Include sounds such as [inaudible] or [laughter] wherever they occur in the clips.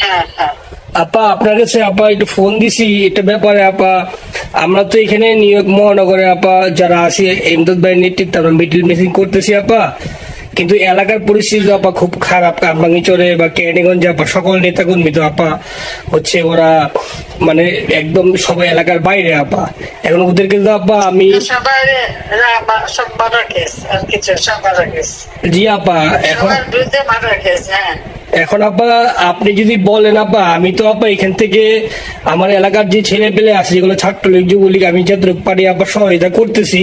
হ্যাঁ হ্যাঁ। আপা আপনার কাছে আপা একটু ফোন দিছি এটা ব্যাপারে আপা আমরা তো এখানে নিউ ইয়র্ক মহানগরে আপা যারা আছি এমদাদ ভাই নেতৃত্বে আমরা মিডিল মেসিং করতেছি আপা। কিন্তু এলাকার পরিস্থিতি আপা খুব খারাপ। কারবাঙ্গিচরে বা কেরানীগঞ্জে আপা সকল নেতাকর্মী তো আপা হচ্ছে ওরা মানে একদম সবাই এলাকার বাইরে আপা। এখন ওদের কিন্তু আপা আমি জি আপা এখন হ্যাঁ। এখন আপা আপনি যদি বলেন আপা আমি তো আপা এখান থেকে আমার এলাকার যে ছেলে পেলে আছে যেগুলো ছাত্রলীগ যুবলীগ আমি যতটুকু পারি আপা সহায়তা করতেছি।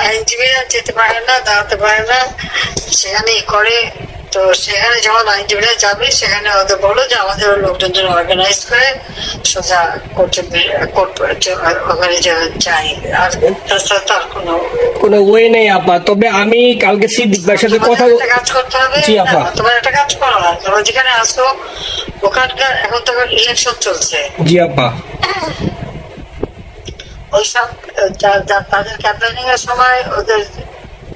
আইনজীবীরা যেতে পারে না দাঁড়াতে পারে না সেখানে করে। তো সেখানে যখন আইনজীবীরা যাবে সেখানে ওদের বলো যে আমাদের লোকজন যেন অর্গানাইজ করে সোজা কোর্টে কোর্ট ওখানে যাই আর তাছাড়া তার কোনো কোনো ওয়ে নেই আপা। তবে আমি কালকে সিদ্দিক ভাইয়ের সাথে কথা কাজ করতে হবে। জি, আপা। তোমার একটা কাজ করো তোমরা যেখানে আসো ওখানকার এখন তো ইলেকশন চলছে। জি আপা। [coughs] ওইসব তাদের ক্যাম্পেনিং এর সময় ওদের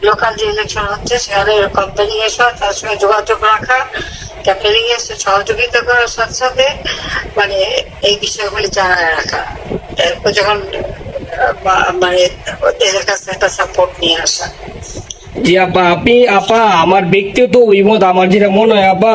লোকাল যে ইলেকশন হচ্ছে, সেখানে ক্যাম্পেনিং এর সময় তার সঙ্গে যোগাযোগ রাখা ক্যাম্পেনিং এর সহযোগিতা করার সাথে সাথে মানে এই বিষয়গুলি জানায় রাখা। এরপর যখন মানে ওদের কাছে একটা সাপোর্ট নিয়ে আসা। জি আপা আপনি আপা আমার ব্যক্তিগত অভিমত, আমার যেটা মনে হয় আপা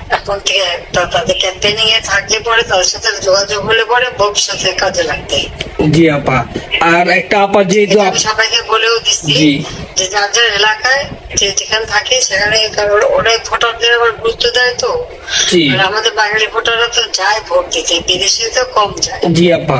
এখন থেকে একটা তাদের ক্যাম্পেনিং এ থাকলে পরে তাদের সাথে যোগাযোগ হলে পরে ভবিষ্যতে কাজে লাগবে। জি আপা। আর একটা আপা যেহেতু সবাইকে বলেও দিচ্ছি যে যার যার এলাকায় যে যেখানে থাকে সেখানে কারণ ওরাই ভোটারদের আবার গুরুত্ব দেয় তো। আর আমাদের বাঙালি ভোটাররা তো যায় ভোট দিতে বিদেশে তো কম যায়। জি আপা।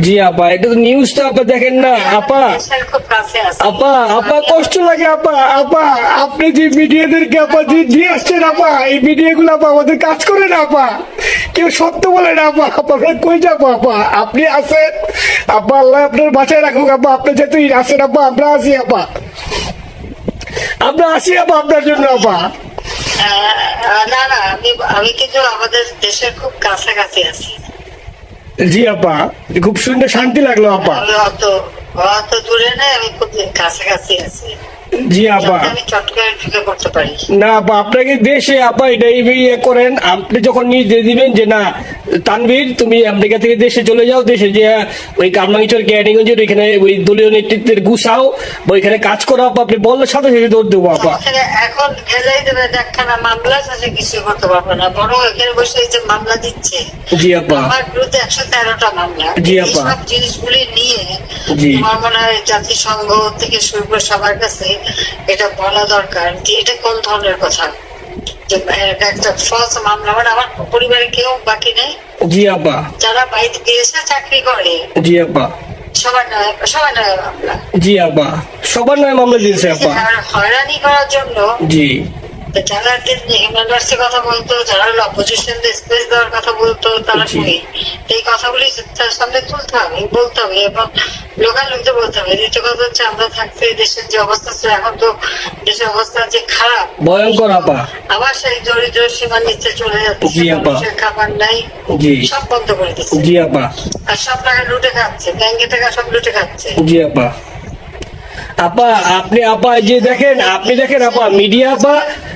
জি আপা এটা তো নিউজ তো আপা দেখেন না। আপা আপা আপা কষ্ট লাগে আপা আপা আপনি যে মিডিয়াদেরকে আপা যে দিয়ে আসছেন আপা এই মিডিয়াগুলো আপা আমাদের কাজ করে না আপা। কেউ সত্য বলে না আপা। আপা কই যাব আপা? আপনি আছেন? আপা আল্লাহ আপনার বাঁচায় রাখুক আপা। আপনি যেহেতু আছেন আপা আমরা আছি আপা। আমরা আসি আপা আপনার জন্য আপা। না না আমি আমি কিন্তু আমাদের দেশের খুব কাছাকাছি আছি। জি আপা খুব সুন্দর শান্তি লাগল আপা। অত অত দূরে নেই আমি খুব কাছাকাছি আছি। জি আপা। না আপা আপনাকে দেশে আপা এটা ইয়ে করেন। আপনি যখন নির্দেশ দিবেন যে না তানভীর তুমি আমেরিকা থেকে দেশে চলে যাও। দেশে যে ওই কারমাঙ্গিচর ক্যারিগঞ্জের ওইখানে ওই দলীয় নেতৃত্বের গুছাও ওইখানে কাজ করো আপা আপনি বললে সাথে সাথে দৌড় দেবো আপা। এখন গেলেই দেবে একখানা মামলা আছে কিছু করতে পারবে না। বরং এখানে বসে এই যে মামলা দিচ্ছে জি আপা। আমার বিরুদ্ধে একশো তেরোটা মামলা। জি, আপা। জিনিসগুলি নিয়ে জি। আমার মনে হয় জাতিসংঘ থেকে শুরু করে সবার কাছে এটা বলা দরকার যে এটা কোন ধরনের কথা? যে একটা ফলস মামলা মানে আমার পরিবারে কেউ বাকি নেই? জি আপা। যারা বাইরে চাকরি করে? জি আপা। সবার নয় সবার নয় মামলা। জি আপা। সবার নয় মামলা দিয়েছে আপা। হয়রানি করার জন্য জি। যারা কথা বলতো যারা অপোজিশন স্পেস দেওয়ার কথা বলতো তারা এই কথাগুলি তার সামনে তুলতে হবে বলতে হবে এবং লোকাল লোকদের বলতে হবে। দ্বিতীয় কথা হচ্ছে আমরা থাকতে দেশের যে অবস্থা ছিল এখন তো দেশের অবস্থা যে খারাপ। ভয়ঙ্কর আপা। আবার সেই দরিদ্র সীমার নিচে চলে যাচ্ছে। মানুষের খাবার নাই সব বন্ধ করে দিচ্ছে। জি আপা। আর সব টাকা লুটে খাচ্ছে ব্যাংকে টাকা সব লুটে খাচ্ছে। জি আপা। আপা আপনি আপা যে দেখেন আপনি দেখেন আপা মিডিয়া আপা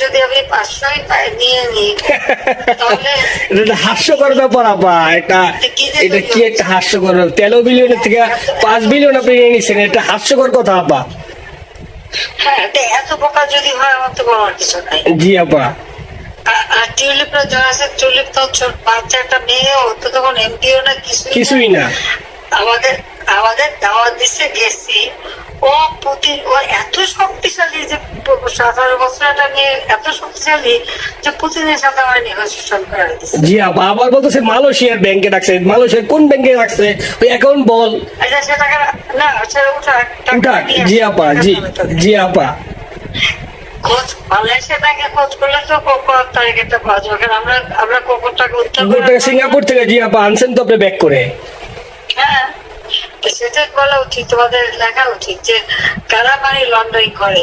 যদি আমি নিয়ে নিই তাহলে এটা হাস্যকর ব্যাপার আপা। এটা এটা কি একটা হাস্যকর তেরো বিলিয়নের থেকে পাঁচ বিলিয়ন আপনি নিয়ে নিচ্ছেন এটা হাস্যকর কথা আপা। হ্যাঁ এত বোকা যদি হয় আমার তো বলার কিছু নাই। জি আপা। আর- আর টিউলিপরা যারা আছে টিউলিপ তো বাচ্চা একটা মেয়ে ও তো তখন এমপিও না। কিছুই না। আমাদের আমাদের দাওয়াত দিচ্ছে গেছি। ও পুতিন ও এত শক্তিশালী যে বছর একটা মেয়ে এত শক্তিশালী যে পুতিনের সাথে আমার নেগোসিয়েশন করে জি আপা আবার বলতেছে মালয়েশিয়ার ব্যাংকে রাখছে মালয়েশিয়ার কোন ব্যাংকে রাখছে ওই অ্যাকাউন্ট বল। আচ্ছা সে টাকা না সেটা উঠাক টাকা নিয়ে জি আপা জি জি আপা। খোঁজ মালয়েশিয়া ব্যাংকে খোঁজ করলে তো কোকোর তারিখটা পাওয়া যাবে আমরা আমরা কোকোর উত্তর সিঙ্গাপুর থেকে জি আপা আনছেন তো আপনি ব্যাক করে। হ্যাঁ। সেটাই বলা উচিত তোমাদের লেখা উচিত যে কারা মানে লন্ডারিং করে।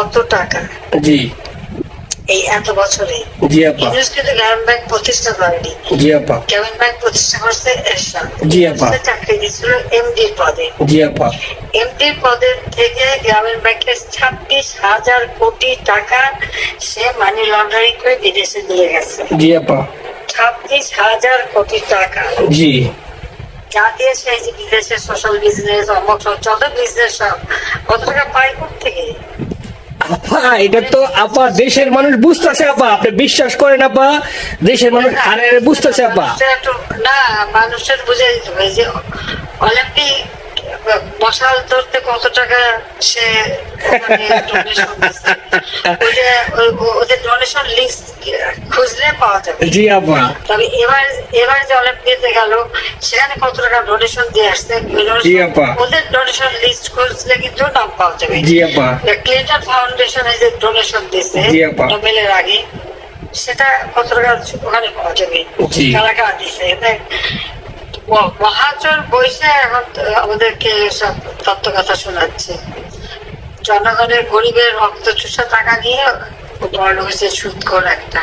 যত টাকা। জি। এই এত বছরে জি আপা। ইউনুস গ্রামীণ ব্যাংক প্রতিষ্ঠা করেনি। জি আপা। গ্রামীণ ব্যাংক প্রতিষ্ঠা করছে এরশাদ। জি, আপা। চাকরি দিচ্ছিল এমডির পদে। জি আপা। এমডির পদের থেকে গ্রামীণ ব্যাংকের ছাব্বিশ হাজার কোটি টাকা সে মানি লন্ডারিং করে বিদেশে নিয়ে গেছে। জি আপা। ছাব্বিশ হাজার কোটি টাকা। জি। যা দিয়ে সেই বিদেশে সোশ্যাল বিজনেস অমক যত বিজনেস সব কত টাকা পাই থেকে আপা, এটা তো আপা, দেশের মানুষ বুঝতেছে আপা। আপনি বিশ্বাস করেন আপা, দেশের মানুষ আরে বুঝতেছে আপা। না, মানুষের বুঝে যে অলিম্পিক মশাল ধরতে কত টাকা সে মানে ওদের ডোনেশন লিস্ট খুঁজলে পাওয়া যাবে। জি আপা। তবে এবার এবার যে অলিম্পিয়াতে গেল সেখানে কত টাকা ডোনেশন দিয়ে আসছে জি আপা। ওদের ডোনেশন লিস্ট খুঁজলে কিন্তু নাম পাওয়া যাবে। জি আপা। ক্লিন্টন ফাউন্ডেশনে যে ডোনেশন জি আপা। নোবেলের আগে সেটা কত টাকা ওখানে পাওয়া যাবে? কারা দিছে মহাজন বসে এখন আমাদেরকে সব তত্ত্ব কথা শোনাচ্ছে। জনগণের গরিবের রক্ত চুষা টাকা নিয়ে বড় হয়েছে সুদ করে একটা।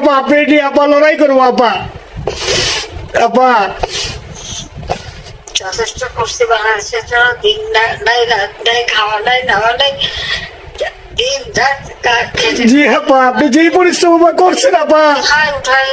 আপা আপনি নিয়ে আপা লড়াই করব আপা। আপা। যথেষ্ট করছি বাংলাদেশের জন্য দিন নাই রাত নাই খাওয়া নাই নাওয়া নাই জি আপা আপনি যেই পরিশ্রম করছেন আপা। উঠায়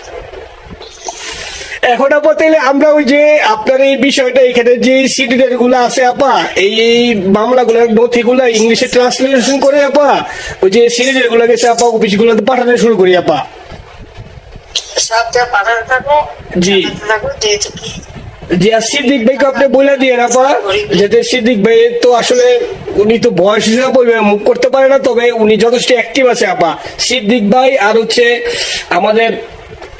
এখন আপা তাহলে আমরা ওই যে আপনার এই বিষয়টা এখানে যে সিডিডেরগুলো আছে আপা এই এই মামলাগুলোর নথিগুলো ইংলিশে ট্রান্সলেশন করে আপা ওই যে সিডিডেরগুলো গেছে আপা অফিস গুলোতে পাঠানো শুরু করি আপা জি। যে আর সিদ্দিক ভাইকে আপনি বলে দিয়ে আপা যাতে সিদ্দিক ভাই তো আসলে উনি তো বয়স হিসাবে বলবে মুখ করতে পারে না তবে উনি যথেষ্ট অ্যাক্টিভ আছে আপা সিদ্দিক ভাই আর হচ্ছে আমাদের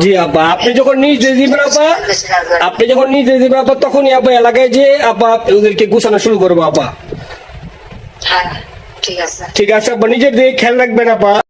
জি আপা আপনি যখন নিজে দিবেন আপা আপনি যখন নিজে দিবেন আপা তখনই আপা এলাকায় যে আপা ওদেরকে গুছানো শুরু করব আপা। হ্যাঁ ঠিক আছে। ঠিক আছে আপা নিজের দিকে খেয়াল রাখবেন আপা।